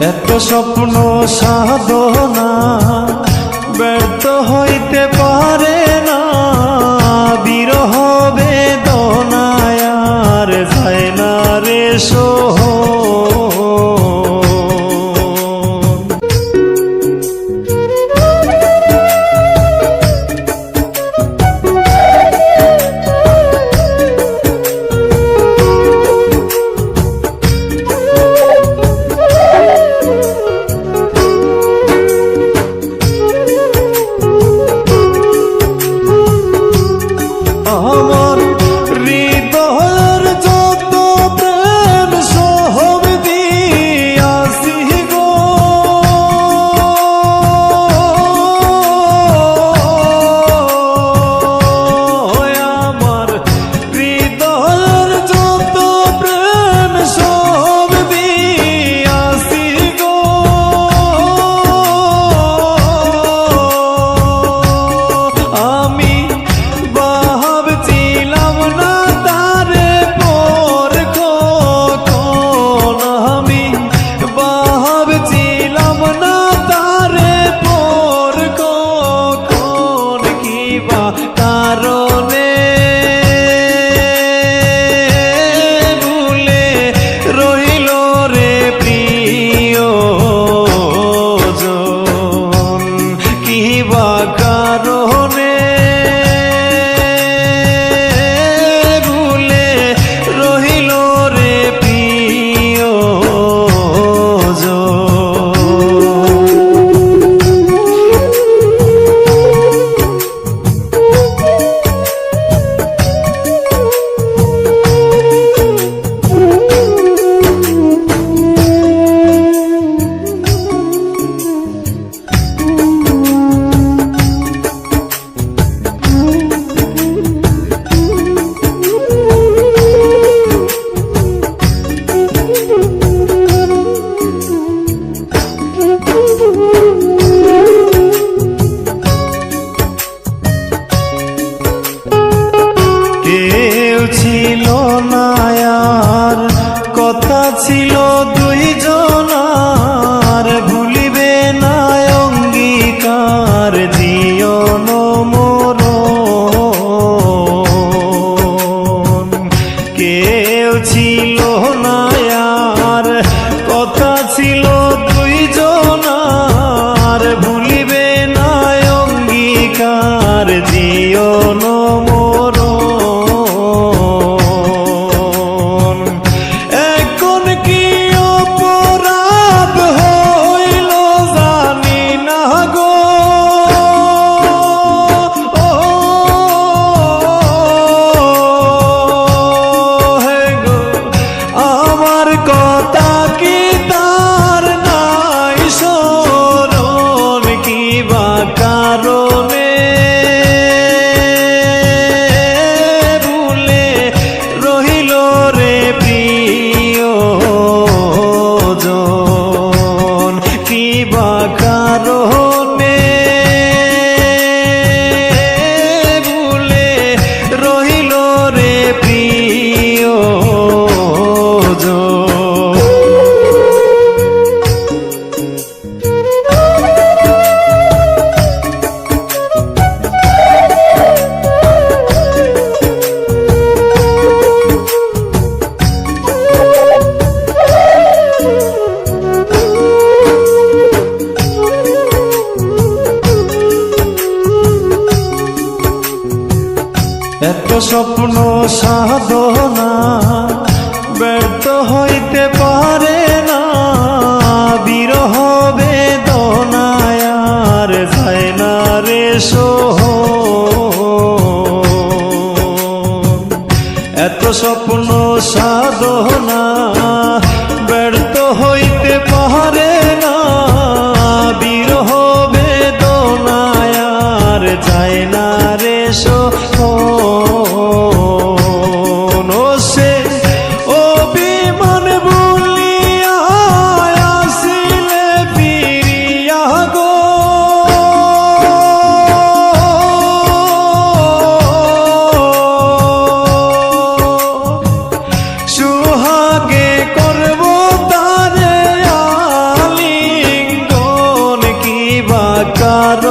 এত স্বপ্ন সাধনা ব্যর্থ হইতে পারে না। কথা ছিল এত স্বপ্ন সাধনা ব্যর্থ হইতে পারে না। বিরহ বেদনায়ার যায় না রে সহ এত স্বপ্ন সাধনা காற்றார